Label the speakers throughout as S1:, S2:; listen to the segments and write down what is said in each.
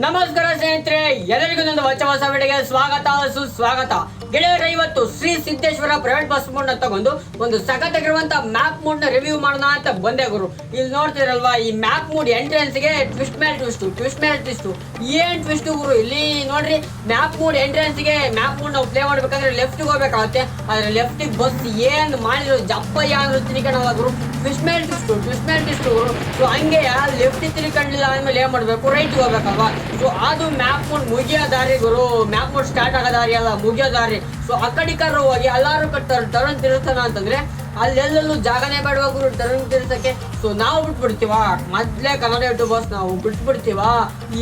S1: ನಮಸ್ಕಾರ ಸ್ನೇಹಿತರೆ ಎಲ್ಲರಿಗೂ ನನ್ನ ಹೊಸ ವಿಡಿಯೋಗೆ ಸ್ವಾಗತ ಸುಸ್ವಾಗತ. ಗೆಳೆಯರ, ಇವತ್ತು Shri Siddeshwara private bus mod ತಗೊಂಡು ಒಂದು ಸಖತ್ತಾಗಿರುವಂತ ಮ್ಯಾಪ್ ಮೋಡ್ ರಿವ್ಯೂ ಮಾಡೋಣ ಅಂತ ಬಂದೆ ಗುರು. ಇಲ್ಲಿ ನೋಡ್ತಿರಲ್ವಾ, ಈ ಮ್ಯಾಪ್ ಮೋಡ್ ಎಂಟ್ರೆನ್ಸ್ಗೆ ಟ್ವಿಸ್ಟ್ ಮೇಲೆ ಟ್ವಿಸ್ಟ್ ಟ್ವಿಸ್ಟ್ ಮೇಲೆ ಟ್ವಿಸ್ಟ್ ಏನ್ ಟ್ವಿಸ್ಟ್ ಗುರು? ಇಲ್ಲಿ ನೋಡ್ರಿ ಮ್ಯಾಪ್ ಮೋಡ್ ಎಂಟ್ರೆನ್ಸ್ಗೆ ಮ್ಯಾಪ್ ಮೋಡ್ ನಾವು ಪ್ಲೇ ಮಾಡ್ಬೇಕಂದ್ರೆ ಲೆಫ್ಟ್ ಹೋಗ್ಬೇಕಾಗುತ್ತೆ. ಆದ್ರೆ ಲೆಫ್ಟ್ ಬಸ್ ಏನ್ ಮಾಡಿರೋ ಜಪ್ಪ ಯಾರು ತಿನ್ಕಣಲ್ಲ ಗುರು? ಟ್ವಿಸ್ಟ್ ಮೇಲೆ ಟ್ವಿಸ್ಟ್ ಟ್ವಿಸ್ಟ್ ಮೇಲೆ ಟ್ವಿಸ್ಟ್ ಗುರು. ಸೊ ಹಂಗೆ ಲೆಫ್ಟ್ ತಿರ್ಕೊಂಡಿಲ್ಲ ಆದ್ಮೇಲೆ ಏನ್ ಮಾಡ್ಬೇಕು? ರೈಟ್ ಹೋಗ್ಬೇಕಲ್ವಾ? ಸೊ ಅದು ಮ್ಯಾಪ್ ಮೋಡ್ ಮುಗಿಯೋ ದಾರಿ ಗುರು. ಮ್ಯಾಪ್ ಮೋಡ್ ಸ್ಟಾರ್ಟ್ ಆಗೋ ದಾರಿ ಅಲ್ಲ, ಮುಗಿಯೋ ದಾರಿ. ಸೊ ಆ ಕಡಿಕಾರ ಹೋಗಿ ಅಲ್ಲಾರು ಕಟ್ತಾರೆ ಟರ್ನ್ ತಿರುತ್ತಾನ ಅಂತಂದ್ರೆ ಅಲ್ಲೆಲ್ಲೂ ಜಾಗನೇ ಬೇಡವ ಗುರು ತಿರ್ಸಕ್ಕೆ ಸೊ ನಾವು ಬಿಟ್ಬಿಡ್ತೀವ? ಮೊದ್ಲೇ ಕನ್ನಡ ಯೂಟ್ಯೂಬರ್ಸ್ ನಾವು ಬಿಟ್ಬಿಡ್ತೀವ?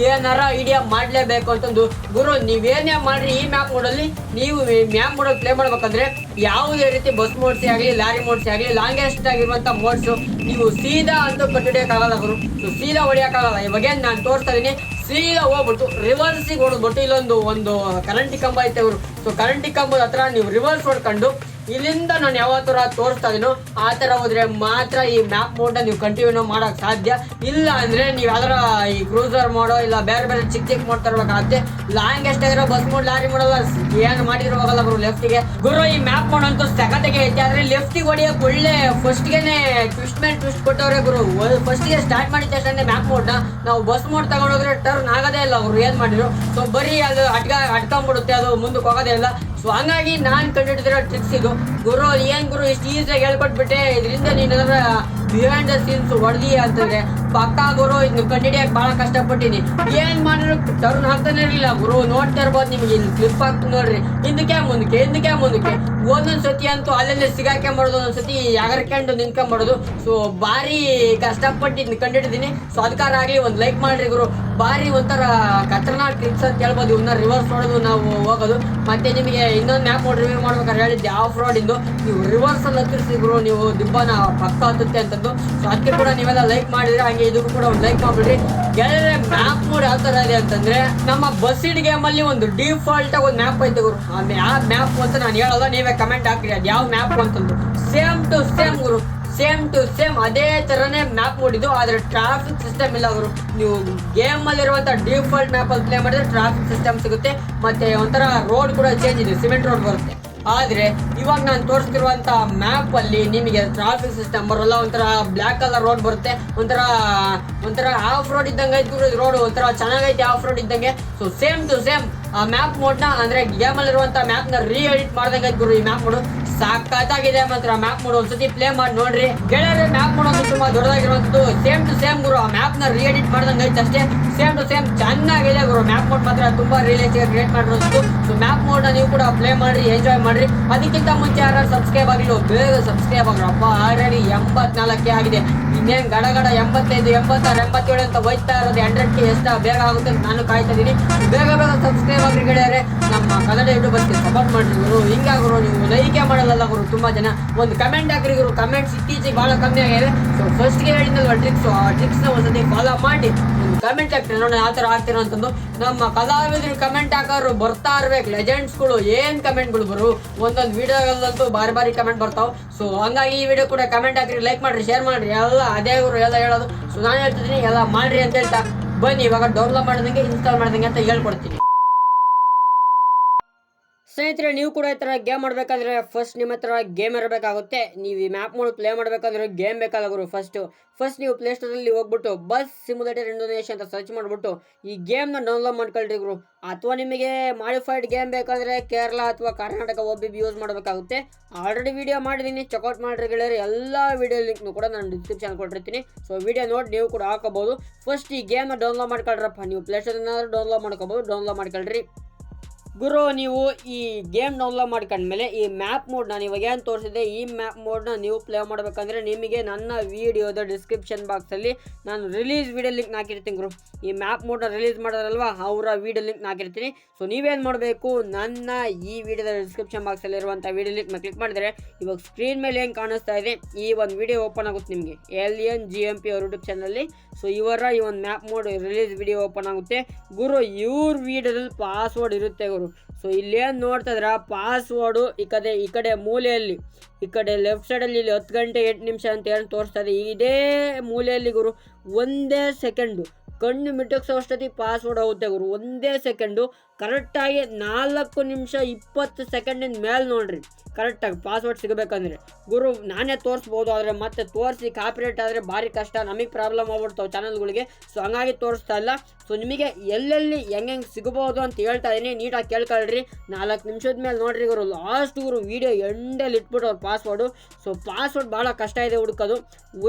S1: ಏನಾರ ಐಡಿಯಾ ಮಾಡ್ಲೇಬೇಕು ಅಂತಂದು ಗುರು, ನೀವೇನೇ ಮಾಡ್ರಿ ಈ ಮ್ಯಾಪ್ ಮೋಡಲ್ಲಿ ನೀವು ಮ್ಯಾಪ್ ಮೋಡಲ್ ಪ್ಲೇ ಮಾಡ್ಬೇಕಂದ್ರೆ ಯಾವುದೇ ರೀತಿ ಬಸ್ ಮೋಡ್ಸಿ ಆಗಲಿ, ಲಾರಿ ಮೋಡ್ಸಿ ಆಗಲಿ ಲಾಂಗೆಸ್ಟ್ ಆಗಿರುವಂತ ಮೋಡ್ಸು ನೀವು ಸೀದಾ ಅಂತ ಕಟ್ಟಿಡಿಯೋಕ್ಕಾಗಲ್ಲ ಗುರು. ಸೊ ಸೀದಾ ಹೊಡಿಯೋಕ್ಕಾಗಲ್ಲ ಇವಾಗೇನು ನಾನು ತೋರಿಸ್ತಾ ಇದೀನಿ ಸೀದಾ ಹೋಗ್ಬಿಡ್ತು. ರಿವರ್ಸಿಗೆ ಹೊಡೆದ್ಬಿಟ್ಟು ಇಲ್ಲೊಂದು ಒಂದು ಕರೆಂಟಿ ಕಂಬ ಐತೆ ಅವರು ಸೊ ಕರೆಂಟಿ ಕಂಬದ ಹತ್ರ ನೀವು ರಿವರ್ಸ್ ಹೊಡ್ಕೊಂಡು ಇಲ್ಲಿಂದ ನಾನು ಯಾವ ತರ ತೋರಿಸ್ತಾ ಇದೀನೋ ಆ ಥರ ಹೋದ್ರೆ ಮಾತ್ರ ಈ ಮ್ಯಾಪ್ ಮೋಡ್ ನೀವು ಕಂಟಿನ್ಯೂ ಮಾಡೋಕೆ ಸಾಧ್ಯ. ಇಲ್ಲ ಅಂದ್ರೆ ನೀವು ಯಾವ್ದಾರ ಈ ಕ್ರೂಸರ್ ಮಾಡೋ ಇಲ್ಲ ಬೇರೆ ಬೇರೆ ಚಿಕ್ಕ ಚಿಕ್ಕ ಮೋಡ್ ಲಾಂಗ್ ಲಾಂಗೆಸ್ಟ್ ಆಗಿರೋ ಬಸ್ ಮೋಡ್ ಲಾರಿ ಮಾಡೋಲ್ಲ ಏನು ಮಾಡಿದ್ರು ಹೋಗಲ್ಲ ಗುರು ಲೆಫ್ಟಿಗೆ ಗುರು, ಈ ಮ್ಯಾಪ್ ಮೋಡ್ ಅಂತೂ ಸಖತ್ತಿಗೆ ಐತೆ ಆದರೆ ಲೆಫ್ಟಿಗೆ ಹೊಡಿಯೋಕೆ ಒಳ್ಳೆ ಫಸ್ಟ್ಗೆನೆ ಟ್ವಿಸ್ಟ್ ಮೇಲೆ ಟ್ವಿಸ್ಟ್ ಕೊಟ್ಟವ್ರೆ ಗುರು. ಫಸ್ಟ್ಗೆ ಸ್ಟಾರ್ಟ್ ಮಾಡಿದ ತಕ್ಷಣ ಮ್ಯಾಪ್ ಮೋಡ್ನ ನಾವು ಬಸ್ ಮೋಡ್ ತಗೊಂಡೋದ್ರೆ ಟರ್ನ್ ಆಗೋದೇ ಇಲ್ಲ ಅವರು ಏನು ಮಾಡಿದ್ರು. ಸೊ ಬರೀ ಅದು ಅಟ್ಕ ಅಟ್ಕೊಂಡ್ಬಿಡುತ್ತೆ, ಅದು ಮುಂದಕ್ಕೆ ಹೋಗೋದೇ ಇಲ್ಲ. ಸೊ ಹಂಗಾಗಿ ನಾನು ಕಂಡುಹಿಡಿದಿರೋ ಟ್ರಿಕ್ಸ್ ಇದು. ಗುರು, ಏನು ಗುರು, ಇಷ್ಟು ಈಸಿಯಾಗಿ ಹೇಳ್ಕೊಟ್ಬಿಟ್ಟೆ. ಇದರಿಂದ ನೀನ್ ಬಿಹೈಂಡ್ ದ ಸೀನ್ಸ್ ಹೊಡೆದಿ ಅಂತಂದ್ರೆ ಪಕ್ಕಾ ಗುರು ಇದನ್ನ ಕಂಡಿಡಿಯಕ್ ಬಹಳ ಕಷ್ಟಪಟ್ಟಿನಿ. ಏನ್ ಮಾಡಿದ್ರು ಟರ್ನ್ ಹಾಕ್ತಾನೆ ಇರಲಿಲ್ಲ. ಗುರು, ನೋಡ್ತಾ ಇರ್ಬೋದು ನಿಮ್ಗೆ ಇಲ್ಲಿ ಕ್ಲಿಪ್ ಆಗ್ತದೆ ನೋಡ್ರಿ. ಹಿಂದಕ್ಕೆ ಮುಂದಕ್ಕೆ ಹಿಂದಕ್ಕೆ ಮುಂದಕ್ಕೆ. ಒಂದೊಂದ್ ಸತಿ ಅಂತೂ ಅಲ್ಲೆಲ್ಲ ಸಿಗಾಕೆ ಮಾಡೋದು, ಒಂದೊಂದ್ ಸತಿ ಯಾಗರ್ಕೊಂಡು ನಿಂತ್ಕೊಂಡ್ಬಿಡೋದು ಸೊ ಭಾರಿ ಕಷ್ಟಪಟ್ಟು ಇದನ್ನ ಕಂಡಿಡಿದೀನಿ. ಸೊ ಅದಕ್ಕಾರ ಆಗ್ಲಿ ಒಂದ್ ಲೈಕ್ ಮಾಡ್ರಿ ಗುರು. ಭಾರಿ ಒಂಥರ ಖತರ್ನಾಕ್ ಟ್ರಿಕ್ಸ್ ಅಂತ ಹೇಳ್ಬೋದು. ಇವನ್ನ ರಿವರ್ಸ್ ನೋಡೋದು ನಾವು ಹೋಗೋದು. ಮತ್ತೆ ನಿಮಗೆ ಇನ್ನೊಂದು ಮ್ಯಾಪ್ ನೋಡಿ ರಿವ್ಯೂ ಮಾಡ್ಬೇಕಾದ್ರೆ ಹೇಳಿದ್ದೆ ಆಫ್ ರೋಡ್ ಇಂದು. ನೀವು ರಿವರ್ಸ್ ಅಲ್ಲಿ ಹತ್ತಿರಿಸಿ ಗುರು, ನೀವು ದಿಬ್ಬನ ಪಕ್ಕ ಹತ್ತುತ್ತೆ ಅಂತದ್ದು. ಸೊ ಅದಕ್ಕೆ ಕೂಡ ನೀವೆಲ್ಲ ಲೈಕ್ ಮಾಡಿದ್ರೆ ಹಂಗೆ ಇದಕ್ಕೂ ಕೂಡ ಒಂದು ಲೈಕ್ ಮಾಡ್ಬಿಡ್ರಿ ಗೆಳೆಯರೆ ಮ್ಯಾಪ್ ಮೋಡ್ ಯಾವ ತರ ಇದೆ ಅಂತಂದ್ರೆ, ನಮ್ಮ ಬಸ್ಸಿಡ್ ಅಲ್ಲಿ ಒಂದು ಡಿಫಾಲ್ಟ್ ಆಗಿ ಒಂದು ಮ್ಯಾಪ್ ಐತೆ ಗುರು. ಆ ಮ್ಯಾಪ್ ಅಂತ ನಾನು ಹೇಳೋಲ್ಲ ನೀವೇ ಕಮೆಂಟ್ ಹಾಕ್ರಿ. ಅದು ಯಾವ ಮ್ಯಾಪ್ ಅಂತಂದು ಸೇಮ್ ಟು ಸೇಮ್ ಗುರು. ಸೇಮ್ ಟು ಸೇಮ್ ಅದೇ ತರನೇ ಮ್ಯಾಪ್ ಮೂಡಿದ್ದು ಆದ್ರೆ ಟ್ರಾಫಿಕ್ ಸಿಸ್ಟಮ್ ಇಲ್ಲ ಅವರು ನೀವು ಗೇಮ್ ಅಲ್ಲಿರುವಂತ ಡಿಫಾಲ್ಟ್ ಮ್ಯಾಪ್ ಅಲ್ಲಿ ಪ್ಲೇ ಮಾಡಿದ್ರೆ ಟ್ರಾಫಿಕ್ ಸಿಸ್ಟಮ್ ಸಿಗುತ್ತೆ. ಮತ್ತೆ ಒಂಥರ ರೋಡ್ ಕೂಡ ಚೇಂಜ್ ಇದೆ ಸಿಮೆಂಟ್ ರೋಡ್ ಬರುತ್ತೆ. ಆದ್ರೆ ಇವಾಗ ನಾನು ತೋರಿಸ್ತಿರುವಂತ ಮ್ಯಾಪ್ ಅಲ್ಲಿ ನಿಮಗೆ ಟ್ರಾಫಿಕ್ ಸಿಸ್ಟಮ್ ಬರೋಲ್ಲ, ಒಂಥರ ಬ್ಲ್ಯಾಕ್ ಕಲರ್ ರೋಡ್ ಬರುತ್ತೆ, ಒಂಥರ ಒಂಥರ ಆಫ್ ರೋಡ್ ಇದ್ದಂಗೆ ಐತೆ ರೋಡ್ ಒಂಥರ ಚೆನ್ನಾಗೈತೆ ಆಫ್ ರೋಡ್ ಇದ್ದಂಗೆ. ಸೊ ಸೇಮ್ ಟು ಸೇಮ್ ಆ ಮ್ಯಾಪ್ ಮೋಡ್ನ ಅಂದ್ರೆ ಗೇಮ್ ಮ್ಯಾಪ್ನ ರೀ ಎಡಿಟ್ ಮಾಡ್ದಂಗೆ ಐತೆ ಈ ಮ್ಯಾಪ್ ಮೋಡ್ ಸಾಕಾಗಿದೆ ಮಾತ್ರ ಮ್ಯಾಪ್ ಮೋಡ್ ಒಂದ್ಸತಿ ಪ್ಲೇ ಮಾಡಿ ನೋಡ್ರಿ. ಗೆಳೆಯರೆ ಮ್ಯಾಪ್ ಮಾಡೋದು ತುಂಬಾ ದೊಡ್ಡದಾಗಿರುವಂತದ್ದು. ಸೇಮ್ ಟು ಸೇಮ್ ಗುರು, ಆ ಮ್ಯಾಪ್ನ ರೀ ಎಡಿಟ್ ಮಾಡ್ದಂಗೆ ಐತೆ ಅಷ್ಟೇ. ಸೇಮ್ ಟು ಸೇಮ್ ಚೆನ್ನಾಗಿದೆ ಗುರು ಮ್ಯಾಪ್ ಮೋಡ್ ಮಾತ್ರ ತುಂಬಾ ರಿಲೇಟಿವ್ ಕ್ರಿಯೇಟ್ ಮಾಡಿರೋದು. ಸೊ ಮ್ಯಾಪ್ ಮೋಡ್ ನೀವು ಕೂಡ ಪ್ಲೇ ಮಾಡ್ರಿ ಎಂಜಾಯ್ ಮಾಡ್ರಿ. ಅದಕ್ಕಿಂತ ಮುಂಚೆ ಯಾರು ಸಬ್ಸ್ಕ್ರೈಬ್ ಆಗಿಲ್ಲ ಬೇಗ ಸಬ್ಸ್ಕ್ರೈಬ್ ಆಗ್ರಪ್ಪ ಆಲ್ರೆಡಿ ಎಂಬತ್ನಾಲ್ಕೇ ಆಗಿದೆ. ಇನ್ನೇನ್ ಗಡ ಗಡ ಎಂಬತ್ತೈದು, ಎಂಬತ್ತಾರು, ಎಂಬತ್ತೇಳು ಅಂತ ಹೋಯ್ತಾ ಇರೋದು ಹಂಡ್ರೆಡ್ ಕೆ ಎಷ್ಟು ಬೇಗ ಆಗುತ್ತೆ ನಾನು ಕಾಯ್ತಾ ಇದ್ದೀನಿ. ಬೇಗ ಬೇಗ ಸಬ್ಸ್ಕ್ರೈಬ್ ಆಗ್ರಿ ಗೆಳೆಯರೆ. ನಮ್ಮ ಕನ್ನಡ ಯೂಟ್ಯೂಬ್ ಸಪೋರ್ಟ್ ಮಾಡಿದ್ರು ಗುರು. ಹಿಂಗಾಗ್ರು ನೀವು ಲೈಕೆ ಮಾಡಲ್ಲ. ಗುರು, ತುಂಬಾ ಜನ. ಒಂದು ಕಮೆಂಟ್ ಹಾಕ್ರಿ ಗುರು ಕಮೆಂಟ್ಸ್ ಇತ್ತೀಚೆಗೆ ಬಹಳ ಕಮ್ಮಿ ಆಗಿದೆ. ಸೊ ಫಸ್ಟ್ಗೆ ಹೇಳಿದ್ನಲ್ವ ಟ್ರಿಕ್ಸ್ ಆ ನ ಒಂದ್ಸತಿ ಫಾಲೋ ಮಾಡಿ. ಒಂದು ಕಮೆಂಟ್ ಹಾಕ್ತೀನಿ ನೋಡಿ ಯಾವ ಥರ ಹಾಕ್ತೀರ ಅಂತಂದು. ನಮ್ಮ ಕಲಾವಿದರು ಕಮೆಂಟ್ ಹಾಕೋರು ಬರ್ತಾ ಇರ್ಬೇಕು. ಲೆಜೆಂಡ್ಸ್ಗಳು ಏನ್ ಕಮೆಂಟ್ಗಳು ಬರು ಒಂದೊಂದು ವಿಡಿಯೋಗಳಂತೂ ಬಾರಿ ಬಾರಿ ಕಮೆಂಟ್ ಬರ್ತಾವ. ಸೊ ಹಂಗಾಗಿ ಈ ವಿಡಿಯೋ ಕೂಡ ಕಮೆಂಟ್ ಹಾಕ್ರಿ ಲೈಕ್ ಮಾಡ್ರಿ ಶೇರ್ ಮಾಡ್ರಿ. ಎಲ್ಲ ಅದೇ ಗುರು, ಎಲ್ಲ ಹೇಳೋದು. ಸೊ ನಾನು ಹೇಳ್ತಿದ್ದೀನಿ, ಎಲ್ಲ ಮಾಡ್ರಿ ಅಂತ ಹೇಳ್ತಾ ಬನ್ನಿ. ಇವಾಗ ಡೌನ್ಲೋಡ್ ಮಾಡ್ದಂಗೆ ಇನ್ಸ್ಟಾಲ್ ಮಾಡ್ದಂಗೆ ಅಂತ ಹೇಳ್ಕೊಡ್ತೀನಿ. ಸ್ನೇಹಿತರೆ, ನೀವು ಕೂಡ ಈ ಥರ ಗೇಮ್ ಮಾಡಬೇಕಂದ್ರೆ ಫಸ್ಟ್ ನಿಮ್ಮ ಹತ್ರ ಗೇಮ್ ಇರಬೇಕಾಗುತ್ತೆ. ನೀವು ಈ ಮ್ಯಾಪ್ ಮೂಲಕ ಪ್ಲೇ ಮಾಡಬೇಕಂದ್ರೆ ಗೇಮ್ ಬೇಕಾದ ಗುರು ಫಸ್ಟು ಫಸ್ಟ್ ನೀವು ಪ್ಲೇಸ್ಟೋರಲ್ಲಿ ಹೋಗ್ಬಿಟ್ಟು ಬಸ್ ಸಿಮ್ಯುಲೇಟರ್ ಇಂಡೋನೇಷಿಯಾ ಅಂತ ಸರ್ಚ್ ಮಾಡಿಬಿಟ್ಟು ಈ ಗೇಮ್ನ ಡೌನ್ಲೋಡ್ ಮಾಡ್ಕೊಳ್ರಿ ಗುರು. ಅಥವಾ ನಿಮಗೆ ಮಾಡಿಫೈಡ್ ಗೇಮ್ ಬೇಕಂದ್ರೆ ಕೇರಳ ಅಥವಾ ಕರ್ನಾಟಕ ಒಬ್ಬಿ ಯೂಸ್ ಮಾಡಬೇಕಾಗುತ್ತೆ. ಆಲ್ರೆಡಿ ವಿಡಿಯೋ ಮಾಡಿದ್ದೀನಿ ಚೆಕ್ಔಟ್ ಮಾಡಿರಿ ಗೆಳೆಯರು. ಎಲ್ಲ ವಿಡಿಯೋ ಲಿಂಕ್ನು ಕೂಡ ನಾನು ಡಿಸ್ಕ್ರಿಪ್ಷನ್ ಕೊಟ್ಟಿರ್ತೀನಿ. ಸೊ ವಿಡಿಯೋ ನೋಡಿ ನೀವು ಕೂಡ ಹಾಕೋಬೋದು ಫಸ್ಟ್ ಈ ಗೇಮ್ನ ಡೌನ್ಲೋಡ್ ಮಾಡ್ಕೊಳ್ರಪ್ಪ. ನೀವು ಪ್ಲೇಸ್ಟೋರ್ನಾದ್ರೂ ಡೌನ್ಲೋಡ್ ಮಾಡ್ಕೋಬೋದು ಡೌನ್ಲೋಡ್ ಮಾಡ್ಕೊಳ್ರಿ. ಗುರು, ನೀವು ಈ ಗೇಮ್ ಡೌನ್ಲೋಡ್ ಮಾಡ್ಕೊಂಡ್ಮೇಲೆ ಈ ಮ್ಯಾಪ್ ಮೋಡ್ ನಾನು ಇವಾಗ ಏನು ತೋರಿಸಿದೆ ಈ ಮ್ಯಾಪ್ ಮೋಡ್ನ ನೀವು ಪ್ಲೇ ಮಾಡಬೇಕಂದ್ರೆ ನಿಮಗೆ ನನ್ನ ವಿಡಿಯೋದ ಡಿಸ್ಕ್ರಿಪ್ಷನ್ ಬಾಕ್ಸಲ್ಲಿ ನಾನು ರಿಲೀಸ್ ವೀಡಿಯೋ ಲಿಂಕ್ ಹಾಕಿರ್ತೀನಿ ಗುರು. ಈ ಮ್ಯಾಪ್ ಮೋಡ್ನ ರಿಲೀಸ್ ಮಾಡೋದಲ್ವ ಅವರ ವೀಡಿಯೋ ಲಿಂಕ್ ಹಾಕಿರ್ತೀನಿ. ಸೊ ನೀವೇನು ಮಾಡಬೇಕು, ನನ್ನ ಈ ವಿಡಿಯೋದ ಡಿಸ್ಕ್ರಿಪ್ಷನ್ ಬಾಕ್ಸಲ್ಲಿ ಇರುವಂಥ ವಿಡಿಯೋ ಲಿಂಕ್ ಕ್ಲಿಕ್ ಮಾಡಿದರೆ ಇವಾಗ ಸ್ಕ್ರೀನ್ ಮೇಲೆ ಏನು ಕಾಣಿಸ್ತಾ ಇದೆ, ಈ ಒಂದು ವಿಡಿಯೋ ಓಪನ್ ಆಗುತ್ತೆ ನಿಮಗೆ. L N G M P ಅವ್ರ ಯೂಟ್ಯೂಬ್ ಚಾನಲಲ್ಲಿ ಸೊ ಇವರ ಈ ಒಂದು map mod release video open ಆಗುತ್ತೆ. ಗುರು, ಇವ್ರ ವಿಡಿಯೋದಲ್ಲಿ ಪಾಸ್ವರ್ಡ್ ಇರುತ್ತೆ ಸೊ ಇಲ್ಲೇನು ನೋಡ್ತಾ ಇದ್ರೆ ಪಾಸ್ವರ್ಡು ಈ ಕಡೆ ಈ ಕಡೆ ಮೂಲೆಯಲ್ಲಿ. ಈ ಕಡೆ ಲೆಫ್ಟ್ ಸೈಡಲ್ಲಿ ಇಲ್ಲಿ ಹತ್ತು ಗಂಟೆ ಎಂಟು ನಿಮಿಷ ಅಂತ ಏನು ತೋರಿಸ್ತಾ ಇದೆ. ಮೂಲೆಯಲ್ಲಿ ಗುರು, ಒಂದೇ ಸೆಕೆಂಡು ಕಣ್ಣು ಮಿಟಕ್ಸೋ ಅಷ್ಟೊತ್ತಿಗೆ ಪಾಸ್ವರ್ಡ್ ಹೋಗುತ್ತೆ ಗುರು, ಒಂದೇ ಸೆಕೆಂಡು ಕರೆಕ್ಟಾಗಿ ನಾಲ್ಕು ನಿಮಿಷ ಇಪ್ಪತ್ತು ಸೆಕೆಂಡಿನ ಮೇಲೆ ನೋಡ್ರಿ. ಕರೆಕ್ಟಾಗಿ ಪಾಸ್ವರ್ಡ್ ಸಿಗಬೇಕಂದ್ರೆ. ಗುರು, ನಾನೇ ತೋರಿಸ್ಬೋದು, ಆದರೆ ಮತ್ತೆ ತೋರಿಸಿ ಕಾಪಿರೇಟ್ ಆದರೆ ಭಾರಿ ಕಷ್ಟ. ನಮಗೆ ಪ್ರಾಬ್ಲಮ್ ಆಗ್ಬಿಡ್ತಾವೆ ಚಾನಲ್ಗಳಿಗೆ ಸೊ ಹಂಗಾಗಿ ತೋರಿಸ್ತಾ ಇಲ್ಲ. ಸೊ ನಿಮಗೆ ಎಲ್ಲೆಲ್ಲಿ ಹೆಂಗೆ ಸಿಗಬಹುದು ಅಂತ ಹೇಳ್ತಾ ಇದೀನಿ. ನೀಟಾಗಿ ಕೇಳ್ಕೊಳ್ರಿ. ನಾಲ್ಕು ನಿಮಿಷದ ಮೇಲೆ ನೋಡ್ರಿ ಗುರು. ಲಾಸ್ಟ್ ಗುರು ವೀಡಿಯೋ ಎಂಡಲ್ಲಿ ಇಟ್ಬಿಟ್ಟು ಅವ್ರ ಪಾಸ್ವರ್ಡು ಸೊ ಪಾಸ್ವರ್ಡ್ ಭಾಳ ಕಷ್ಟ ಇದೆ ಹುಡುಕೋದು.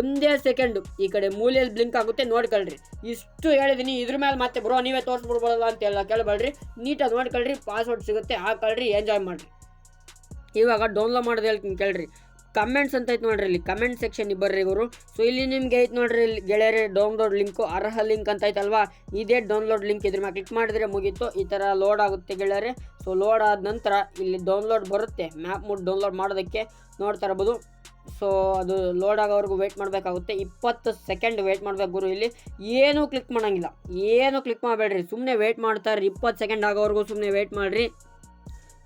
S1: ಒಂದೇ ಸೆಕೆಂಡು ಈ ಕಡೆ ಮೂಲೆಯಲ್ಲಿ ಬ್ಲಿಂಕ್ ಆಗುತ್ತೆ, ನೋಡ್ಕೊಳ್ರಿ. ಇಷ್ಟು ಹೇಳಿದ್ದೀನಿ ಇದ್ರ ಮೇಲೆ ಮತ್ತೆ ಬ್ರೋ ನೀವೇ ತೋರಿಸ್ಬಿಡ್ಬೋದಲ್ಲ ಅಂತ ಎಲ್ಲ ಕೇಳಬೇಡ್ರಿ. ನೀಟಾಗಿ ನೋಡ್ಕೊಳ್ರಿ ಪಾಸ್ವರ್ಡ್ ಸಿಗುತ್ತೆ ಹಾಕೊಳ್ರಿ ಎಂಜಾಯ್ ಮಾಡಿರಿ. ಇವಾಗ ಡೌನ್ಲೋಡ್ ಮಾಡೋದು ಹೇಳ್ತೀನಿ ಕೇಳ್ರಿ. ಕಮೆಂಟ್ಸ್ ಅಂತ ಐತೆ ನೋಡ್ರಿ ಇಲ್ಲಿ. ಕಮೆಂಟ್ ಸೆಕ್ಷನ್ ಬರ್ರಿ ಇವರು ಸೊ ಇಲ್ಲಿ ನಿಮ್ಗೆ ಐತೆ ನೋಡ್ರಿ ಇಲ್ಲಿ ಗೆಳೆಯರೇ ಡೌನ್ಲೋಡ್ ಲಿಂಕು ಅರ್ಹ ಲಿಂಕ್ ಅಂತ ಐತಲ್ವಾ ಇದೇ ಡೌನ್ಲೋಡ್ ಲಿಂಕ್ ಇದ್ರ ಮೇಲೆ ಕ್ಲಿಕ್ ಮಾಡಿದ್ರೆ ಮುಗೀತು. ಈ ಥರ ಲೋಡ್ ಆಗುತ್ತೆ ಗೆಳೆಯರೇ. ಸೊ ಲೋಡ್ ಆದ ನಂತರ ಇಲ್ಲಿ ಡೌನ್ಲೋಡ್ ಬರುತ್ತೆ. ಮ್ಯಾಪ್ ಮೂಡ್ ಡೌನ್ಲೋಡ್ ಮಾಡೋದಕ್ಕೆ ನೋಡ್ತಾ ಇರ್ಬೋದು. ಸೊ ಅದು ಲೋಡ್ ಆಗೋವರೆಗೂ ವೆಯ್ಟ್ ಮಾಡಬೇಕಾಗುತ್ತೆ. ಇಪ್ಪತ್ತು ಸೆಕೆಂಡ್ ವೆಯ್ಟ್ ಮಾಡಬೇಕು ಗುರು ಇಲ್ಲಿ. ಏನೂ ಕ್ಲಿಕ್ ಮಾಡೋಂಗಿಲ್ಲ. ಏನೂ ಕ್ಲಿಕ್ ಮಾಡಬೇಡ್ರಿ. ಸುಮ್ಮನೆ ವೆಯ್ಟ್ ಮಾಡ್ತಾರೆ ಇಪ್ಪತ್ತು ಸೆಕೆಂಡ್ ಆಗೋವರೆಗೂ ಸುಮ್ಮನೆ ವೆಯ್ಟ್ ಮಾಡಿರಿ.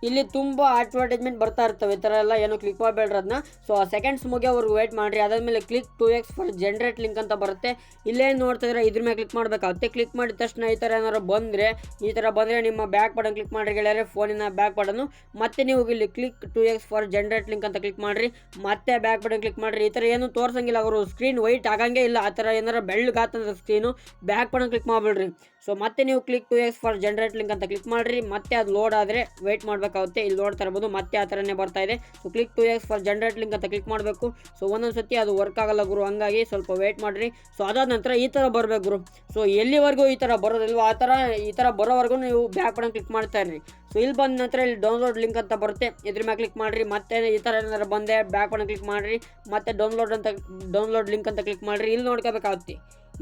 S1: ಇಲ್ಲಿ ತುಂಬ ಅಡ್ವರ್ಟೈಸ್ಮೆಂಟ್ ಬರ್ತಾ ಇರ್ತವೆ. ಈ ಥರ ಎಲ್ಲ ಏನು ಕ್ಲಿಕ್ ಮಾಡಬೇಡ್ರಿ ಅದನ್ನ ಸೊ ಸೆಕೆಂಡ್ಸ್ ಮುಗಿಯೋವರೆಗೂ ವೇಟ್ ಮಾಡಿರಿ. ಅದಾದಮೇಲೆ click two X for generate link ಅಂತ ಬರುತ್ತೆ. ಇಲ್ಲೇ ನೋಡ್ತಿದ್ರೆ ಇದ್ರ ಮೇಲೆ ಕ್ಲಿಕ್ ಮಾಡಬೇಕಾಗುತ್ತೆ. ಕ್ಲಿಕ್ ಮಾಡಿದ ತಕ್ಷಣ ಈ ಥರ ಏನಾರು ಬಂದರೆ, ಈ ಥರ ಬಂದರೆ ನಿಮ್ಮ ಬ್ಯಾಕ್ ಬಟನ್ ಕ್ಲಿಕ್ ಮಾಡಿ ಗೆಳೆಯರೆ ಫೋನಿನ ಬ್ಯಾಕ್ ಬಟನ್ನು ಮತ್ತೆ ನೀವು ಇಲ್ಲಿ click two X for generate link ಅಂತ ಕ್ಲಿಕ್ ಮಾಡಿರಿ. ಮತ್ತೆ ಬ್ಯಾಕ್ ಬಟನ್ ಕ್ಲಿಕ್ ಮಾಡಿರಿ. ಈ ಥರ ಏನು ತೋರ್ಸಂಗಿಲ್ಲ ಅವರು. ಸ್ಕ್ರೀನ್ ವೈಟ್ ಆಗಂಗೆ ಇಲ್ಲ. ಆ ಥರ ಏನಾರು ಬೆಳ್ಳಗಾತದ ಸ್ಕ್ರೀನು ಬ್ಯಾಕ್ ಬಟನ್ ಕ್ಲಿಕ್ ಮಾಡಿಬಿಡ್ರಿ. ಸೊ ಮತ್ತೆ ನೀವು click two X for generate link ಅಂತ ಕ್ಲಿಕ್ ಮಾಡಿರಿ. ಮತ್ತೆ ಅದು ಲೋಡ್ ಆದರೆ ವೆಯ್ಟ್ ಮಾಡಬೇಕಾಗುತ್ತೆ ಇಲ್ಲಿ ನೋಡ್ತಾ ಇರ್ಬೋದು ಮತ್ತೆ ಆ ಥರನೇ ಬರ್ತಾ ಇದೆ. So click two X for generate link ಅಂತ ಕ್ಲಿಕ್ ಮಾಡಬೇಕು. ಸೊ ಒಂದೊಂದು ಸತಿ ಅದು ವರ್ಕ್ ಆಗಲ್ಲ ಗುರು, ಹಂಗಾಗಿ ಸ್ವಲ್ಪ ವೇಟ್ ಮಾಡಿರಿ. ಸೊ ಅದಾದ ನಂತರ ಈ ಥರ ಬರಬೇಕು ಗುರು. ಸೊ ಎಲ್ಲಿವರೆಗೂ ಈ ಥರ ಬರೋದಿಲ್ವೋ? ಆ ಥರ, ಈ ಥರ ಬರೋವರೆಗೂ ನೀವು ಬ್ಯಾಕ್ ಬಟನ್ ಕ್ಲಿಕ್ ಮಾಡ್ತಾ ಇರ್ರಿ. ಸೊ ಇಲ್ಲಿ ಬಂದ ನಂತರ ಇಲ್ಲಿ ಡೌನ್ಲೋಡ್ ಲಿಂಕ್ ಅಂತ ಬರುತ್ತೆ. ಇದ್ರ ಮೇಲೆ ಕ್ಲಿಕ್ ಮಾಡಿರಿ. ಮತ್ತೆ ಈ ಥರ ಏನಾದ್ರು ಬಂದೆ ಬ್ಯಾಕ್ ಬಟನ್ ಕ್ಲಿಕ್ ಮಾಡಿರಿ. ಮತ್ತೆ ಡೌನ್ಲೋಡ್ ಅಂತ ಡೌನ್ಲೋಡ್ ಲಿಂಕ್ ಅಂತ ಕ್ಲಿಕ್ ಮಾಡಿರಿ. ಇಲ್ಲಿ ನೋಡ್ಕೋಬೇಕಾಗುತ್ತೆ.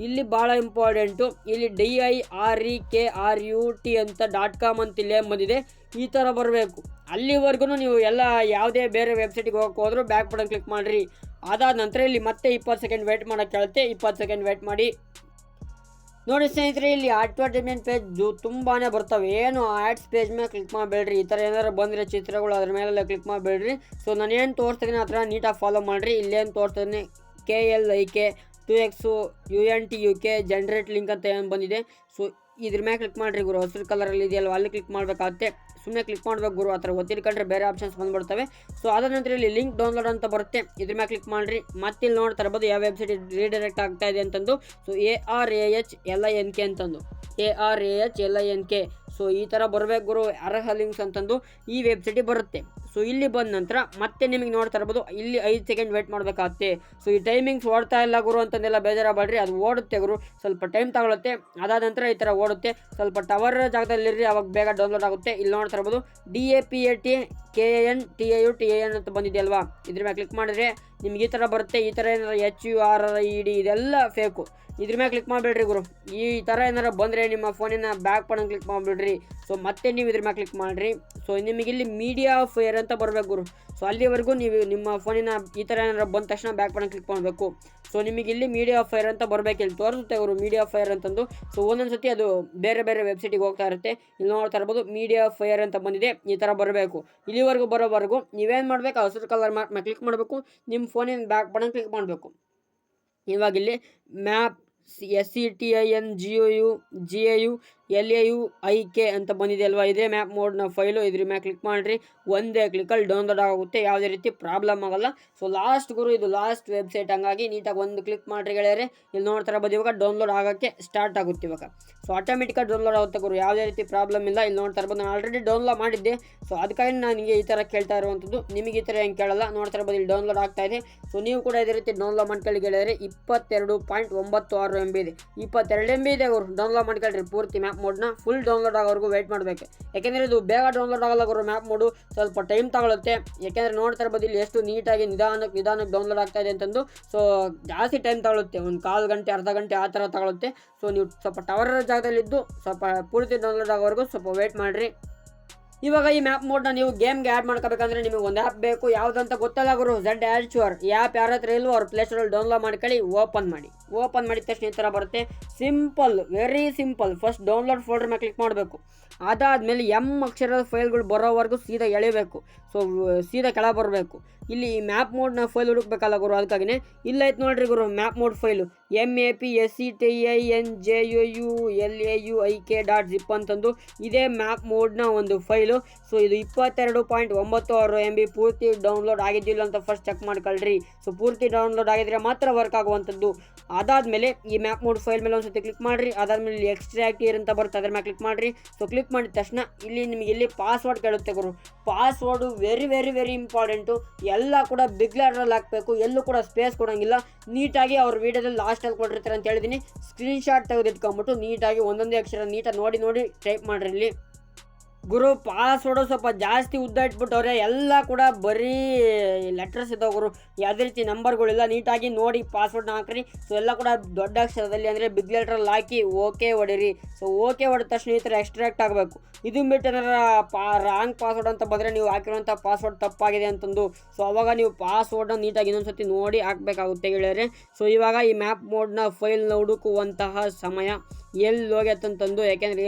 S1: ಇಲ್ಲಿ ಭಾಳ ಇಂಪಾರ್ಟೆಂಟು ಇಲ್ಲಿ D I R E K R U T ಅಂತ ಡಾಟ್ ಕಾಮ್ ಅಂತ ಇಲ್ಲೇ ಬಂದಿದೆ. ಈ ಥರ ಬರಬೇಕು. ಅಲ್ಲಿವರೆಗೂ ನೀವು ಎಲ್ಲ ಯಾವುದೇ ಬೇರೆ ವೆಬ್ಸೈಟಿಗೆ ಹೋಗಕ್ಕೆ ಹೋದರೂ ಬ್ಯಾಕ್ ಬಟನ್ ಕ್ಲಿಕ್ ಮಾಡಿರಿ. ಅದಾದ ನಂತರ ಇಲ್ಲಿ ಮತ್ತೆ ಇಪ್ಪತ್ತು ಸೆಕೆಂಡ್ ವೇಟ್ ಮಾಡೋಕ್ಕೆ ಕೇಳುತ್ತೆ. ಇಪ್ಪತ್ತು ಸೆಕೆಂಡ್ ವೇಟ್ ಮಾಡಿ. ನೋಡಿ ಸ್ನೇಹಿತರೆ, ಇಲ್ಲಿ ಅಡ್ವರ್ಟೈಸ್ಮೆಂಟ್ ಪೇಜ್ ತುಂಬಾ ಬರ್ತವೆ. ಏನು ಆ್ಯಡ್ಸ್ ಪೇಜ್ ಮೇಲೆ ಕ್ಲಿಕ್ ಮಾಡಬೇಡ್ರಿ. ಈ ಥರ ಏನಾರು ಬಂದಿರೋ ಚಿತ್ರಗಳು ಅದ್ರ ಮೇಲೆಲ್ಲ ಕ್ಲಿಕ್ ಮಾಡಬೇಡ್ರಿ. ಸೊ ನಾನು ಏನು ತೋರಿಸ್ತೀನಿ ಆ ಥರ ನೀಟಾಗಿ ಫಾಲೋ ಮಾಡಿರಿ ಇಲ್ಲೇನು ತೋರಿಸ್ತೀನಿ? K L I K two X U N T U K generate link ಅಂತ ಏನು ಬಂದಿದೆ. ಸೊ ಇದ್ರ ಮೇಲೆ ಕ್ಲಿಕ್ ಮಾಡಿರಿ ಗುರು. ಹಸಿರು ಕಲರಲ್ಲಿ ಇದೆಯಲ್ವ? ಅಲ್ಲಿ ಕ್ಲಿಕ್ ಮಾಡಬೇಕಾಗುತ್ತೆ. ಸುಮ್ಮನೆ ಕ್ಲಿಕ್ ಮಾಡಬೇಕು ಗುರು. ಆ ಥರ ಒತ್ತಿಡ್ಕೊಂಡ್ರೆ ಬೇರೆ ಆಪ್ಷನ್ಸ್ ಬಂದುಬಿಡ್ತವೆ. ಸೊ ಅದಾದ ನಂತರ ಇಲ್ಲಿ ಲಿಂಕ್ ಡೌನ್ಲೋಡ್ ಅಂತ ಬರುತ್ತೆ. ಇದ್ರ ಮೇಲೆ ಕ್ಲಿಕ್ ಮಾಡಿರಿ. ಮತ್ತೆ ಇಲ್ಲಿ ನೋಡ್ತಾ ಇರ್ಬೋದು ಯಾವ ವೆಬ್ಸೈಟ್ ರೀಡೈರೆಕ್ಟ್ ಆಗ್ತಾ ಇದೆ ಅಂತಂದು. So A R A H L I N K ಅಂತಂದು. A R A H L I N K so ಈ ಥರ ಬರಬೇಕು ಗುರು. ಅರ್ಹ ಲಿಂಕ್ಸ್ ಅಂತಂದು ಈ ವೆಬ್ಸೈಟಿಗೆ ಬರುತ್ತೆ. ಸೊ ಇಲ್ಲಿ ಬಂದ ನಂತರ ಮತ್ತೆ ನಿಮಗೆ ನೋಡ್ತಾ ಇರ್ಬೋದು ಇಲ್ಲಿ ಐದು ಸೆಕೆಂಡ್ ವೇಟ್ ಮಾಡಬೇಕಾಗುತ್ತೆ. ಸೊ ಈ ಟೈಮಿಂಗ್ಸ್ ಓಡ್ತಾ ಇಲ್ಲ ಗುರು ಅಂತಂದೆಲ್ಲ ಬೇಜಾರಾಗಬೇಡ್ರಿ. ಅದು ಓಡುತ್ತೆ ಗುರು. ಸ್ವಲ್ಪ ಟೈಮ್ ತಗೊಳುತ್ತೆ. ಅದಾದ ನಂತರ ಈ ಥರ ಓಡುತ್ತೆ. ಸ್ವಲ್ಪ ಟವರ್ ಜಾಗದಲ್ಲಿರ್ರಿ. ಅವಾಗ ಬೇಗ ಡೌನ್ಲೋಡ್ ಆಗುತ್ತೆ. ಇಲ್ಲಿ ನೋಡ್ತಾ ಇರ್ಬೋದು D A P A T K A N T A U T A N ಅಂತ ಬಂದಿದೆಯಲ್ವಾ? ಇದ್ರ ಮೇಲೆ ಕ್ಲಿಕ್ ಮಾಡಿದ್ರೆ ನಿಮ್ಗೆ ಈ ಥರ ಬರುತ್ತೆ, ಈ ಥರ ಏನಾರ H U R R E D ಇದೆಲ್ಲ ಫೇಕು ಇದ್ರ ಮೇಲೆ ಕ್ಲಿಕ್ ಮಾಡಿಬಿಡ್ರಿ ಗುರು. ಈ ಥರ ಏನಾರ ಬಂದರೆ ನಿಮ್ಮ ಫೋನಿನ ಬ್ಯಾಕ್ ಬಟನ್ ಕ್ಲಿಕ್ ಮಾಡಿಬಿಡ್ರಿ. ಸೊ ಮತ್ತೆ ನೀವು ಇದ್ರ ಮೇಲೆ ಕ್ಲಿಕ್ ಮಾಡಿರಿ. ಸೊ ನಿಮಗೆ ಇಲ್ಲಿ ಮೀಡಿಯಾ ಫೇರ್ ಅಂತ ಬರಬೇಕು ಗುರು. ಸೊ ಅಲ್ಲಿವರೆಗೂ ನೀವು ನಿಮ್ಮ ಫೋನಿನ ಈ ಥರ ಏನಾರ ಬಂದ ತಕ್ಷಣ ಬ್ಯಾಕ್ ಬಟನ್ ಕ್ಲಿಕ್ ಮಾಡಬೇಕು. ಸೊ ನಿಮಗೆ ಇಲ್ಲಿ ಮೀಡಿಯಾ ಫೈರ್ ಅಂತ ಬರಬೇಕು. ಇಲ್ಲಿ ತೋರಿಸುತ್ತೆ ಅವರು ಮೀಡಿಯಾ ಫೈರ್ ಅಂತಂದು. ಸೊ ಒಂದೊಂದು ಸತಿ ಅದು ಬೇರೆ ಬೇರೆ ವೆಬ್ಸೈಟಿಗೆ ಹೋಗ್ತಾ ಇರುತ್ತೆ. ಇಲ್ಲಿ ನೋಡ್ತಾ ಇರ್ಬೋದು ಮೀಡಿಯಾ ಫೈರ್ ಅಂತ ಬಂದಿದೆ. ಈ ಥರ ಬರಬೇಕು. ಇಲ್ಲಿವರೆಗೂ ಬರೋವರೆಗೂ ನೀವೇನು ಮಾಡಬೇಕು, ಹಸಿರು ಕಲರ್ ಮಾರ್ಕ್ ಮೇಲೆ ಕ್ಲಿಕ್ ಮಾಡಬೇಕು. ನಿಮ್ಮ ಫೋನಿನ ಬ್ಯಾಕ್ ಬಟನ್ ಕ್ಲಿಕ್ ಮಾಡಬೇಕು. ಇವಾಗ ಇಲ್ಲಿ map S C T I N G U G A U L A U, I K ಅಂತ ಬಂದಿದೆ ಅಲ್ವಾ? ಇದೇ ಮ್ಯಾಪ್ ಮೋಡ್ನ ಫೈಲು ಇದ್ರ ಮ್ಯಾಲೆ ಕ್ಲಿಕ್ ಮಾಡಿರಿ. ಒಂದೇ ಕ್ಲಿಕ್ಕಲ್ಲಿ ಡೌನ್ಲೋಡ್ ಆಗುತ್ತೆ. ಯಾವುದೇ ರೀತಿ ಪ್ರಾಬ್ಲಮ್ ಆಗಲ್ಲ. ಸೊ ಲಾಸ್ಟ್ ಗುರು, ಇದು ಲಾಸ್ಟ್ ವೆಬ್ಸೈಟ್ ಹಂಗಾಗಿ ನೀಟಾಗಿ ಒಂದು ಕ್ಲಿಕ್ ಮಾಡಿರಿ ಗೆಳೆಯರೆ. ಇಲ್ಲಿ ನೋಡ್ತಾರೆ ಬದಿ ಇವಾಗ ಡೌನ್ಲೋಡ್ ಆಗೋಕ್ಕೆ ಸ್ಟಾರ್ಟ್ ಆಗುತ್ತೆ ಇವಾಗ. ಸೊ ಆಟೋಮೆಟಿಕಾಗಿ ಡೌನ್ಲೋಡ್ ಆಗುತ್ತೆ ಗುರು. ಯಾವುದೇ ರೀತಿ ಪ್ರಾಬ್ಲಮ್ ಇಲ್ಲ. ಇಲ್ಲಿ ನೋಡ್ತಾರೆ ಬಂದು ನಾನು ಆಲ್ರೆಡಿ ಡೌನ್ಲೋಡ್ ಮಾಡಿದ್ದೆ. ಸೊ ಅದಕ್ಕಾಗಿ ನನಗೆ ಈ ಥರ ಕೇಳ್ತಾ ಇರುವಂಥದ್ದು. ನಿಮಗೆ ಈ ಥರ ಹೆಂಗೆ ಕೇಳಲ್ಲ. ನೋಡ್ತಾರೆ ಬಂದು ಇಲ್ಲಿ ಡೌನ್ಲೋಡ್ ಆಗ್ತಾ ಇದೆ. ಸೊ ನೀವು ಕೂಡ ಇದೇ ರೀತಿ ಡೌನ್ಲೋಡ್ ಮಾಡ್ಕೊಳ್ಳಿ ಗೆಳೆಯರೆ. ಇಪ್ಪತ್ತೆರಡು ಪಾಯಿಂಟ್ ಒಂಬತ್ತು ಆರು ಎಂ ಬಿ ಇದೆ. ಇಪ್ಪತ್ತೆರಡು ಎಂ ಬಿ ಇದೆ ಅವರು ಡೌನ್ಲೋಡ್ ಮಾಡ್ಕೊಳ್ರಿ. ಪೂರ್ತಿ ಮ್ಯಾಪ್ ಮೋಡ್ನ ಫುಲ್ ಡೌನ್ಲೋಡ್ ಆಗೋವರೆಗೂ ವೆಯ್ಟ್ ಮಾಡಬೇಕು. ಯಾಕೆಂದರೆ ಇದು ಬೇಗ ಡೌನ್ಲೋಡ್ ಆಗಲ್ಲ ಗುರು ಮ್ಯಾಪ್ ಮೋಡು ಸ್ವಲ್ಪ ಟೈಮ್ ತಗೊಳುತ್ತೆ. ಯಾಕೆಂದರೆ ನೋಡ್ತಾ ಇರ್ಬೋದು ಇಲ್ಲಿ ಎಷ್ಟು ನೀಟಾಗಿ ನಿಧಾನಕ್ಕೆ ನಿಧಾನಕ್ಕೆ ಡೌನ್ಲೋಡ್ ಆಗ್ತಾ ಇದೆ ಅಂತಂದು. ಸೊ ಜಾಸ್ತಿ ಟೈಮ್ ತಗೊಳುತ್ತೆ. ಒಂದು ಕಾಲು ಗಂಟೆ, ಅರ್ಧ ಗಂಟೆ ಆ ಥರ ತಗೊಳುತ್ತೆ. ಸೊ ನೀವು ಸ್ವಲ್ಪ ಟವರ್ ಜಾಗದಲ್ಲಿದ್ದು ಸ್ವಲ್ಪ ಪೂರ್ತಿ ಡೌನ್ಲೋಡ್ ಆಗೋವರೆಗೂ ಸ್ವಲ್ಪ ವೆಯ್ಟ್ ಮಾಡಿರಿ. ಇವಾಗ ಈ ಮ್ಯಾಪ್ ಮೋಡ್ನ ನೀವು ಗೇಮ್ಗೆ ಆ್ಯಡ್ ಮಾಡ್ಕೋಬೇಕಂದ್ರೆ ನಿಮಗೆ ಒಂದು ಆ್ಯಪ್ ಬೇಕು. ಯಾವುದಂತ ಗೊತ್ತಲ್ಲ ಗುರು ಝಡ್ ಆ್ಯಡ್ ಈ ಆ್ಯಪ್ ಯಾರ ಹತ್ರ ಇಲ್ವೋ ಅವ್ರ ಪ್ಲೇಸ್ಟೋರಲ್ಲಿ ಡೌನ್ಲೋಡ್ ಮಾಡ್ಕೊಳ್ಳಿ ಓಪನ್ ಮಾಡಿ. ಓಪನ್ ಮಾಡಿದ ತಕ್ಷಣ ಈ ಥರ ಬರುತ್ತೆ. Simple very simple first download folder ಮೇಲೆ ಕ್ಲಿಕ್ ಮಾಡಬೇಕು. ಅದಾದಮೇಲೆ ಎಂ ಅಕ್ಷರದ ಫೈಲ್ಗಳು ಬರೋವರೆಗೂ ಸೀದಾ ಎಳಿಬೇಕು. ಸೊ ಸೀದಾ ಕೆಳ ಬರಬೇಕು. ಇಲ್ಲಿ ಈ ಮ್ಯಾಪ್ ಮೋಡ್ನ ಫೈಲ್ ಹುಡುಕ್ಬೇಕಲ್ಲ ಗುರು ಅದಕ್ಕಾಗಿನೇ ಇಲ್ಲೈತೆ ನೋಡ್ರಿ ಗುರು map mod file M A P S C T I N J U U L A U I K dot zip ಅಂತಂದು ಇದೇ ಮ್ಯಾಪ್ ಮೋಡ್ನ ಒಂದು ಫೈಲು ಸೊ ಇದು ಇಪ್ಪತ್ತೆರಡು ಪಾಯಿಂಟ್ ಒಂಬತ್ತು ಆರು ಎಂ ಬಿ ಪೂರ್ತಿ ಡೌನ್ಲೋಡ್ ಆಗಿದ್ದಿಲ್ಲ ಅಂತ ಫಸ್ಟ್ ಚೆಕ್ ಮಾಡ್ಕೊಳ್ರಿ. ಸೊ ಪೂರ್ತಿ ಡೌನ್ಲೋಡ್ ಆಗಿದ್ರೆ ಮಾತ್ರ ವರ್ಕ್ ಆಗುವಂಥದ್ದು. ಅದಾದಮೇಲೆ ಈ ಮ್ಯಾಪ್ ಮೋಡ್ ಫೈಲ್ ಮೇಲೆ ಒಂದು ಸತಿ ಕ್ಲಿಕ್ ಮಾಡಿರಿ. ಅದಾದಮೇಲೆ ಇಲ್ಲಿ ಎಕ್ಸ್ಟ್ರಾಕ್ಟ್ ಇಯರ್ ಅಂತ ಬರುತ್ತೆ, ಅದ್ರ ಮೇಲೆ ಕ್ಲಿಕ್ ಮಾಡಿರಿ. ಸೊ ಕ್ಲಿಕ್ ಮಾಡಿದ ತಕ್ಷಣ ಇಲ್ಲಿ ನಿಮಗೆ ಇಲ್ಲಿ ಪಾಸ್ವರ್ಡ್ ಕೇಳುತ್ತೆ ಗುರು. Password very very very important ಎಲ್ಲ ಕೂಡ ಬಿಗ್ ಲೆಟ್ರಲ್ಲಿ ಹಾಕಬೇಕು. ಎಲ್ಲೂ ಕೂಡ ಸ್ಪೇಸ್ ಕೊಡೋಂಗಿಲ್ಲ. ನೀಟಾಗಿ ಅವ್ರ ವೀಡಿಯೋದಲ್ಲಿ ಲಾಸ್ಟಲ್ಲಿ ಕೊಟ್ಟಿರ್ತಾರೆ ಅಂತ ಹೇಳಿದ್ದೀನಿ ಸ್ಕ್ರೀನ್ಶಾಟ್ ತೆಗೆದಿಟ್ಕೊಂಬಿಟ್ಟು ನೀಟಾಗಿ ಒಂದೊಂದೇ ಅಕ್ಷರ ನೀಟಾಗಿ ನೋಡಿ ನೋಡಿ ಟೈಪ್ ಮಾಡಿರಿ ಇಲ್ಲಿ. ಗುರು ಪಾಸ್ವರ್ಡು ಸ್ವಲ್ಪ ಜಾಸ್ತಿ ಉದ್ದ ಇಟ್ಬಿಟ್ಟವ್ರೆ, ಎಲ್ಲ ಕೂಡ ಬರೀ ಲೆಟರ್ಸ್ ಇದ್ದಾವೆ ಗುರು. ಯಾವುದೇ ರೀತಿ ನಂಬರ್ಗಳಿಲ್ಲ ನೀಟಾಗಿ ನೋಡಿ ಪಾಸ್ವರ್ಡ್ನ ಹಾಕ್ರಿ. ಸೊ ಎಲ್ಲ ಕೂಡ ದೊಡ್ಡ ಅಕ್ಷರದಲ್ಲಿ ಅಂದರೆ ಬಿಗ್ ಲೆಟ್ರಲ್ಲಿ ಹಾಕಿ ಓಕೆ ಹೊಡಿರಿ. ಸೊ ಓಕೆ ಹೊಡೆದ ತಕ್ಷಣ ಈ ಥರ ಎಕ್ಸ್ಟ್ರಾಕ್ಟ್ ಆಗಬೇಕು. ಇದು ಬಿಟ್ಟು ಏನಾರ ಪಾ ರಾಂಗ್ ಪಾಸ್ವರ್ಡ್ ಅಂತ ಬಂದರೆ ನೀವು ಹಾಕಿರುವಂಥ ಪಾಸ್ವರ್ಡ್ ತಪ್ಪಾಗಿದೆ ಅಂತಂದು. ಸೊ ಅವಾಗ ನೀವು ಪಾಸ್ವರ್ಡ್ನ ನೀಟಾಗಿ ಇನ್ನೊಂದು ಸತಿ ನೋಡಿ ಹಾಕಬೇಕಾಗುತ್ತೆ ಗೆಳೆಯರೆ. ಸೊ ಇವಾಗ ಈ ಮ್ಯಾಪ್ ಮೋಡ್ನ ಫೈಲ್ನ ಹುಡುಕುವಂತಹ ಸಮಯ ಎಲ್ಲಿ ಹೋಗ್ಯತ್ತಂತಂದು ಯಾಕೆಂದರೆ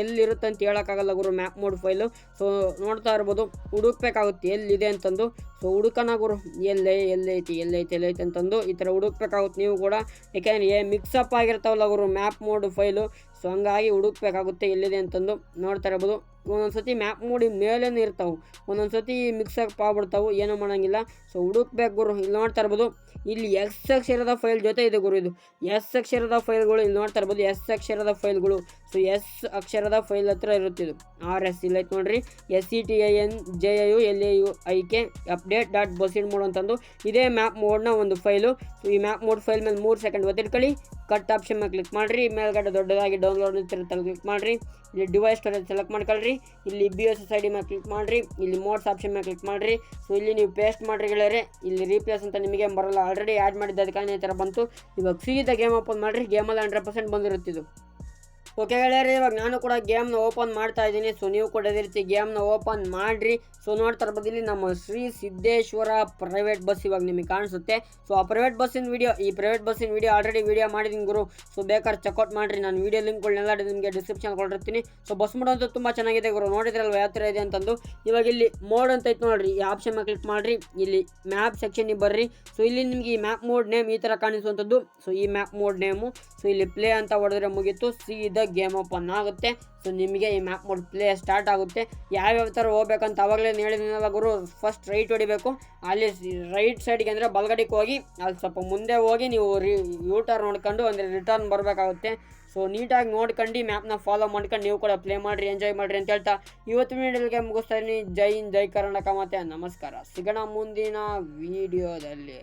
S1: ಅಂತ ಹೇಳೋಕ್ಕಾಗಲ್ಲ ಗುರು ಮ್ಯಾಪ್ ಮೋಡ್ ಫೈಲು ಸೊ ನೋಡ್ತಾ ಇರ್ಬೋದು, ಹುಡುಕ್ಬೇಕಾಗುತ್ತೆ, ಎಲ್ಲಿದೆ ಅಂತಂದು. ಸೊ ಹುಡುಕನಾಗುರು ಎಲ್ಲೇ, ಎಲ್ಲೈತಿ ಎಲ್ಲೈತಿ ಎಲ್ಲೈತಿ ಅಂತಂದು ಈ ಥರ ಹುಡುಕ್ಬೇಕಾಗುತ್ತೆ ನೀವು ಕೂಡ. ಯಾಕೆಂದರೆ ಮಿಕ್ಸಪ್ ಆಗಿರ್ತಾವಲ್ಲ ಗುರು ಮ್ಯಾಪ್ ಮೋಡ್ ಫೈಲು ಸೊ ಹಂಗಾಗಿ ಹುಡುಕ್ಬೇಕಾಗುತ್ತೆ, ಎಲ್ಲಿದೆ ಅಂತಂದು ನೋಡ್ತಾ ಇರ್ಬೋದು. ಒಂದೊಂದು ಸತಿ ಮ್ಯಾಪ್ ಮೂಡಿ ಮೇಲೇ ಇರ್ತಾವೆ. ಒಂದೊಂದು ಸತಿ ಮಿಕ್ಸ್ ಆಗಿ ಪಾಬಿಡ್ತಾವೆ ಏನೂ ಮಾಡೋಂಗಿಲ್ಲ. ಸೊ ಹುಡುಕ್ಬೇಕು ಗುರು. ಇಲ್ಲಿ ನೋಡ್ತಾ ಇರ್ಬೋದು. ಇಲ್ಲಿ ಎಸ್ ಅಕ್ಷರದ ಫೈಲ್ ಜೊತೆ ಇದೆ ಗುರು ಇದು. ಎಸ್ ಅಕ್ಷರದ ಫೈಲ್ಗಳು ಇಲ್ಲಿ ನೋಡ್ತಾ ಇರ್ಬೋದು. ಎಸ್ ಅಕ್ಷರದ ಫೈಲ್ಗಳು ಸೊ ಎಸ್ ಅಕ್ಷರದ ಫೈಲ್ ಹತ್ರ ಇರುತ್ತೆ ಇದು. ಆರ್ ಎಸ್ ಇಲ್ಲ ಐತೆ ನೋಡ್ರಿ. S C T I N J U L A U I K update dot ಬಸಿಡ್ mod ಅಂತಂದು ಇದೇ ಮ್ಯಾಪ್ ಮೋಡ್ನ ಒಂದು ಫೈಲು ಸೊ ಈ ಮ್ಯಾಪ್ ಮೋಡ್ ಫೈಲ್ ಮೇಲೆ ಮೂರು ಸೆಕೆಂಡ್ ಒತ್ತಿಟ್ಕೊಳ್ಳಿ. ಕಟ್ ಆಪ್ಷನ್ ಮೇಲೆ ಕ್ಲಿಕ್ ಮಾಡಿರಿ. ಮೇಲ್ಗಡೆ ದೊಡ್ಡದಾಗಿ ಡೌನ್ಲೋಡ್ ಇರುತ್ತೆ ಕ್ಲಿಕ್ ಮಾಡಿರಿ. ಇಲ್ಲಿ ಡಿವೈಸ್ ಸ್ಟೋರೇಜ್ ಸೆಲೆಕ್ಟ್ ಮಾಡ್ಕೊಳ್ರಿ. ಇಲ್ಲಿ B S S I D ಮೇಲೆ ಕ್ಲಿಕ್ ಮಾಡಿರಿ. ಇಲ್ಲಿ ಮೋಡ್ಸ್ ಆಪ್ಷನ್ ಮೇಲೆ ಕ್ಲಿಕ್ ಮಾಡಿರಿ. ಸೊ ಇಲ್ಲಿ ನೀವು ಪೇಸ್ಟ್ ಮಾಡಿರಿ ಗೆಳೆಯರೆ. ಇಲ್ಲಿ ರೀಪ್ಲೇಸ್ ಅಂತ ನಿಮಗೆ ಬರಲ್ಲ. ಆಲ್ರೆಡಿ ಆ್ಯಡ್ ಮಾಡಿದ್ದ ಅದಕ್ಕೆ ಈ ಥರ ಬಂತು. ಇವಾಗ ಸೀದಾ ಗೇಮ್ ಓಪನ್ ಮಾಡಿರಿ. ಗೇಮಲ್ಲಿ ಹಂಡ್ರೆಡ್ ಪರ್ಸೆಂಟ್ ಬಂದಿರುತ್ತಿದ್ದು ಓಕೆ ಗೆಳೆಯರಿ ಇವಾಗ ನಾನು ಕೂಡ ಗೇಮ್ನ ಓಪನ್ ಮಾಡ್ತಾ ಇದ್ದೀನಿ. ಸೊ ನೀವು ಕೂಡ ಅದೇ ರೀತಿ ಗೇಮ್ನ ಓಪನ್ ಮಾಡಿರಿ. ಸೊ ನೋಡ್ತಾ ಬದಲಿ ನಮ್ಮ ಶ್ರೀ ಸಿದ್ದೇಶ್ವರ ಪ್ರೈವೇಟ್ ಬಸ್ ಇವಾಗ ನಿಮಗೆ ಕಾಣಿಸುತ್ತೆ. ಸೊ ಆ ಪ್ರೈವೇಟ್ ಬಸ್ಸಿನ ವಿಡಿಯೋ ಈ ಪ್ರೈವೇಟ್ ಬಸ್ಸಿನ ವಿಡಿಯೋ ಆಲ್ರೆಡಿ ವಿಡಿಯೋ ಮಾಡಿದ್ದೀನಿ ಗುರು. ಸೊ ಬೇಕಾದ್ರೆ ಚೆಕ್ಔಟ್ ಮಾಡಿರಿ. ನಾನು ವಿಡಿಯೋ ಲಿಂಕ್ಗಳನ್ನೆಲ್ಲ ನಿಮಗೆ ಡಿಸ್ಕ್ರಿಪ್ಷನ್ ಕೊಟ್ಟಿರ್ತೀನಿ. ಸೊ ಬಸ್ ಮೋಡ್ ಅಂತೂ ತುಂಬ ಚೆನ್ನಾಗಿದೆ ಗುರು. ನೋಡಿದ್ರಲ್ವ, ಯಾವ ಥರ ಇದೆ ಅಂತಂದು. ಇವಾಗ ಇಲ್ಲಿ ಮೋಡ್ ಅಂತ ಐತೆ ನೋಡ್ರಿ. ಈ ಆಪ್ಷನ್ ಮೇಲೆ ಕ್ಲಿಕ್ ಮಾಡಿರಿ. ಇಲ್ಲಿ ಮ್ಯಾಪ್ ಸೆಕ್ಷನಿಗೆ ಬರ್ರಿ. ಸೊ ಇಲ್ಲಿ ನಿಮಗೆ ಈ ಮ್ಯಾಪ್ ಮೋಡ್ ನೇಮ್ ಈ ಥರ ಕಾಣಿಸುವಂಥದ್ದು. ಸೊ ಈ ಮ್ಯಾಪ್ ಮೋಡ್ ನೇಮು ಸೊ ಇಲ್ಲಿ ಪ್ಲೇ ಅಂತ ಹೊಡೆದ್ರೆ ಮುಗೀತು. ಸೀದಾ ಗೇಮ್ ಓಪನ್ ಆಗುತ್ತೆ. ಸೊ ನಿಮಗೆ ಈ ಮ್ಯಾಪ್ ಮೋಡ್ ಪ್ಲೇ ಸ್ಟಾರ್ಟ್ ಆಗುತ್ತೆ. ಯಾವ್ಯಾವ ಥರ ಹೋಗ್ಬೇಕಂತ ಅವಾಗಲೇ ಹೇಳಿದ್ನಲ್ಲ ಗುರು. ಫಸ್ಟ್ ರೈಟ್ ಹೊಡಿಬೇಕು. ಅಲ್ಲಿ ರೈಟ್ ಸೈಡ್ಗೆ ಅಂದರೆ ಬಲ್ಗಡೆಗೆ ಹೋಗಿ, ಅಲ್ಲಿ ಸ್ವಲ್ಪ ಮುಂದೆ ಹೋಗಿ ನೀವು ರಿ ಯೂಟರ್ ನೋಡ್ಕೊಂಡು ಅಂದರೆ ರಿಟರ್ನ್ ಬರಬೇಕಾಗುತ್ತೆ. ಸೊ ನೀಟಾಗಿ ನೋಡ್ಕೊಂಡು ಮ್ಯಾಪ್ನ ಫಾಲೋ ಮಾಡ್ಕೊಂಡು ನೀವು ಕೂಡ ಪ್ಲೇ ಮಾಡಿರಿ ಎಂಜಾಯ್ ಮಾಡಿರಿ ಅಂತ ಹೇಳ್ತಾ ಇವತ್ತು ವೀಡಿಯೋಗೆ ಮುಗಿಸ್ತಾ ಇದ್ದೀನಿ. ಜೈ ಹಿಂದ್, ಜೈ ಕರ್ನಾಟಕ ಮತ್ತೆ ನಮಸ್ಕಾರ. ಸಿಗೋಣ ಮುಂದಿನ ವಿಡಿಯೋದಲ್ಲಿ